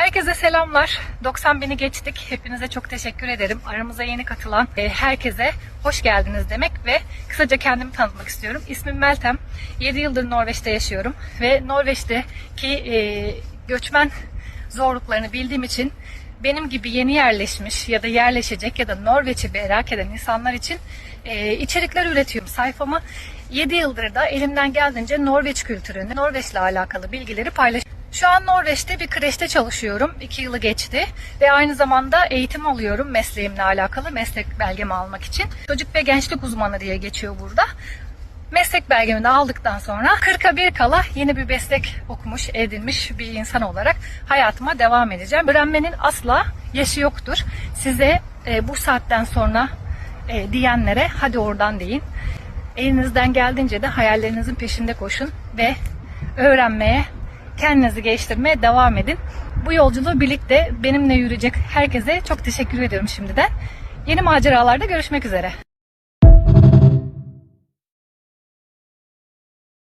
Herkese selamlar. 90 bini geçtik. Hepinize çok teşekkür ederim. Aramıza yeni katılan e, herkese hoş geldiniz demek ve kısaca kendimi tanıtmak istiyorum. İsmim Meltem. 7 yıldır Norveç'te yaşıyorum ve Norveç'teki e, göçmen zorluklarını bildiğim için benim gibi yeni yerleşmiş ya da yerleşecek ya da Norveç'i merak eden insanlar için e, içerikler üretiyorum. Sayfamı 7 yıldır da elimden geldiğince Norveç kültürünü, Norveç'le alakalı bilgileri paylaşıyorum. Şu an Norveç'te bir kreşte çalışıyorum. 2 yılı geçti. Ve aynı zamanda eğitim alıyorum mesleğimle alakalı. Meslek belgemi almak için. Çocuk ve gençlik uzmanı diye geçiyor burada. Meslek belgemi de aldıktan sonra 40'a bir kala yeni bir meslek okumuş, edinmiş bir insan olarak hayatıma devam edeceğim. Öğrenmenin asla yaşı yoktur. Size e, bu saatten sonra e, diyenlere hadi oradan deyin. Elinizden geldiğince de hayallerinizin peşinde koşun ve öğrenmeye, kendinizi geliştirmeye devam edin. Bu yolculuğu birlikte benimle yürüyecek herkese çok teşekkür ediyorum şimdiden. Yeni maceralarda görüşmek üzere.